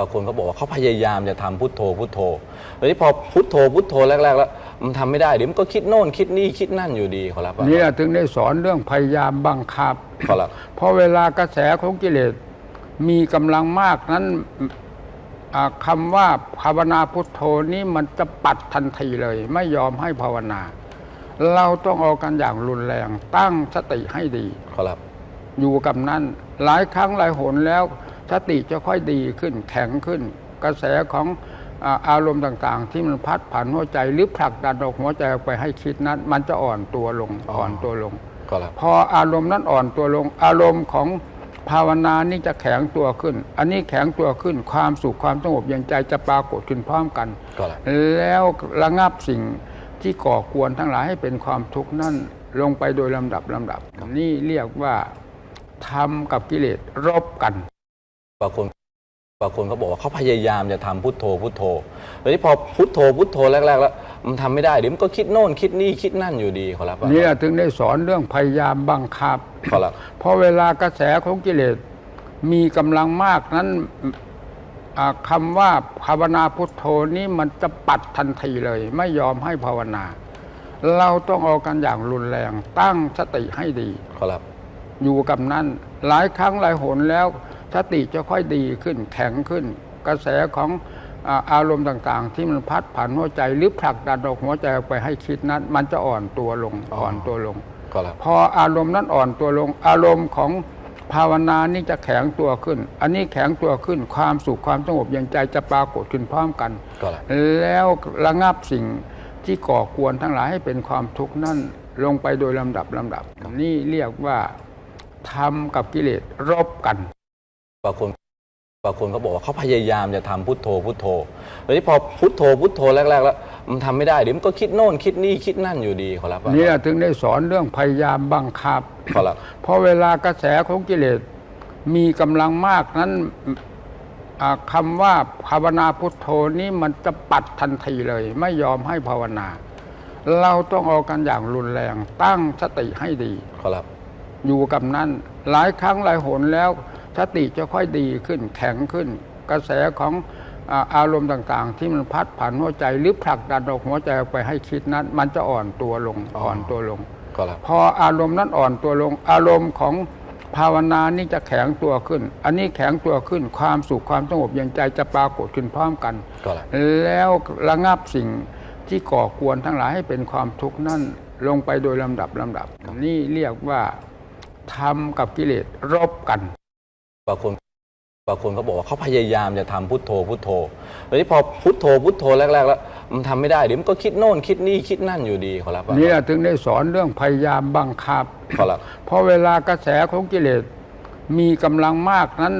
บางคนเขาบอกว่าเขาพยายามจะทำพุทโธพุทโธแต่ที่พอพุทโธพุทโธแรก ๆ แล้ว มันทำไม่ได้เดี๋ยวมันก็คิดโน่นคิดนี่คิดนั่นอยู่ดีขอรับนี่แหละถึงได้สอนเรื่องพยายามบังคับขอรับเพราะเวลากระแสของกิเลสมีกำลังมากนั้นอ่าคำว่าภาวนาพุทโธนี้มันจะปัดทันทีเลย ไม่ยอมให้ภาวนา เราต้องเอากันอย่างรุนแรงตั้งสติให้ดีขอรับอยู่กับนั้นหลายครั้งหลายหนแล้ว สติจะค่อยดีขึ้นแข็งขึ้น กระแสของอ่าอารมณ์ต่างๆ ที่มันพัดผ่านหัวใจหรือผลักดันออกหัวใจออกไปให้คิดนั้น มันจะอ่อนตัวลงอ่อนตัวลงขอรับพออารมณ์นั้นอ่อนตัวลง อารมณ์ของภาวนานี่จะแข็งตัวขึ้น อันนี้แข็งตัวขึ้นความสุขความสงบเย็นใจจะปรากฏขึ้นพร้อมกันขอรับแล้วระงับสิ่งที่ก่อกวนทั้งหลายให้เป็นความทุกข์นั่นลงไปโดยลำดับลำดับ นี่เรียกว่าทำกับกิเลสรบกัน บางคนบางคนเขาบอกว่าเขาพยายามจะทำพุทโธพุทโธแต่ที่พอพุทโธพุทโธแรกๆแล้วมันทำไม่ได้เดี๋ยวมันก็คิดโน่นคิดนี่คิดนั่นอยู่ดีขอรับนี่แหละถึงได้สอนเรื่องพยายามบังคับขอรับเพราะเวลากระแสของกิเลสมีกำลังมากนั้นอ่าคำว่าภาวนาพุทโธนี้มันจะปัดทันทีเลย ไม่ยอมให้ภาวนา เราต้องเอากันอย่างรุนแรงตั้งสติให้ดีขอรับอยู่กับนั้นหลายครั้งหลายหนแล้ว สติจะค่อยดีขึ้นแข็งขึ้น กระแสของอ่าอารมณ์ต่าง ๆ ที่มันพัดผ่านหัวใจหรือผลักดันออกหัวใจออกไปให้คิดนั้น มันจะอ่อนตัวลงอ่อนตัวลงขอรับพออารมณ์นั้นอ่อนตัวลง อารมณ์ของภาวนานี่จะแข็งตัวขึ้น อันนี้แข็งตัวขึ้น ความสุขความสงบเย็นใจจะปรากฏขึ้นพร้อมกันขอรับแล้วระงับสิ่งที่ก่อกวนทั้งหลายให้เป็นความทุกข์นั่นลงไปโดยลำดับลำดับ นี่เรียกว่าทำกับกิเลสรบกัน บางคนบางคนเขาบอกว่าเขาพยายามจะทำพุทโธพุทโธแต่ที่พอพุทโธพุทโธแรก ๆ แล้วมันทำไม่ได้เดี๋ยวมันก็คิดโน่นคิดนี่คิดนั่นอยู่ดีขอรับนี่แหละถึงได้สอนเรื่องพยายามบังคับขอรับเพราะเวลากระแสของกิเลสมีกำลังมากนั้นอ่าคำว่าภาวนาพุทโธนี้มันจะปัดทันทีเลย ไม่ยอมให้ภาวนา เราต้องเอากันอย่างรุนแรงตั้งสติให้ดีขอรับ อยู่กับนั้นหลายครั้งหลายหนแล้ว สติจะค่อยดีขึ้นแข็งขึ้น กระแสของอ่าอารมณ์ต่างๆ ที่มันพัดผ่านหัวใจหรือผลักดันออกหัวใจออกไปให้คิดนั้น มันจะอ่อนตัวลงอ่อนตัวลงขอรับพออารมณ์นั้นอ่อนตัวลง อารมณ์ของภาวนานี่จะแข็งตัวขึ้น อันนี้แข็งตัวขึ้นความสุขความสงบเย็นใจจะปรากฏขึ้นพร้อมกันขอรับแล้วระงับสิ่งที่ก่อกวนทั้งหลายให้เป็นความทุกข์นั่นลงไปโดยลำดับลำดับ นี่เรียกว่าทำกับกิเลสรบกัน บางคนบางคนเขาบอกว่าเขาพยายามจะทำพุทโธพุทโธแต่ที่พอพุทโธพุทโธแรก ๆ แล้ว มันทำไม่ได้เดี๋ยวมันก็คิดโน่นคิดนี่คิดนั่นอยู่ดีขอรับนี่แหละถึงได้สอนเรื่องพยายามบังคับขอรับเพราะเวลากระแสของกิเลสมีกำลังมากนั้น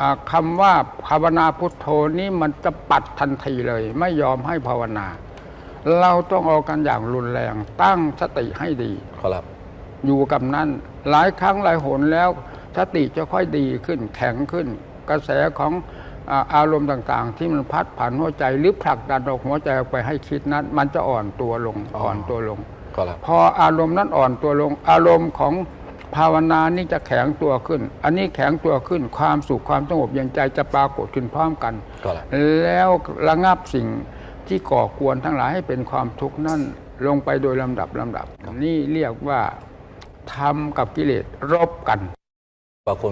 อ่าคำว่าภาวนาพุทโธนี้มันจะปัดทันทีเลย ไม่ยอมให้ภาวนา เราต้องเอากันอย่างรุนแรงตั้งสติให้ดีขอรับอยู่กับนั้นหลายครั้งหลายหนแล้ว สติจะค่อยดีขึ้นแข็งขึ้น กระแสของอ่าอารมณ์ต่างๆ ที่มันพัดผ่านหัวใจหรือผลักดันออกหัวใจออกไปให้คิดนั้น มันจะอ่อนตัวลงอ่อนตัวลงขอรับพออารมณ์นั้นอ่อนตัวลง อารมณ์ของภาวนานี่จะแข็งตัวขึ้น อันนี้แข็งตัวขึ้นความสุขความสงบเย็นใจจะปรากฏขึ้นพร้อมกันขอรับแล้วระงับสิ่งที่ก่อกวนทั้งหลายให้เป็นความทุกข์นั่นลงไปโดยลำดับลำดับ นี่เรียกว่าทำกับกิเลสรบกัน บางคน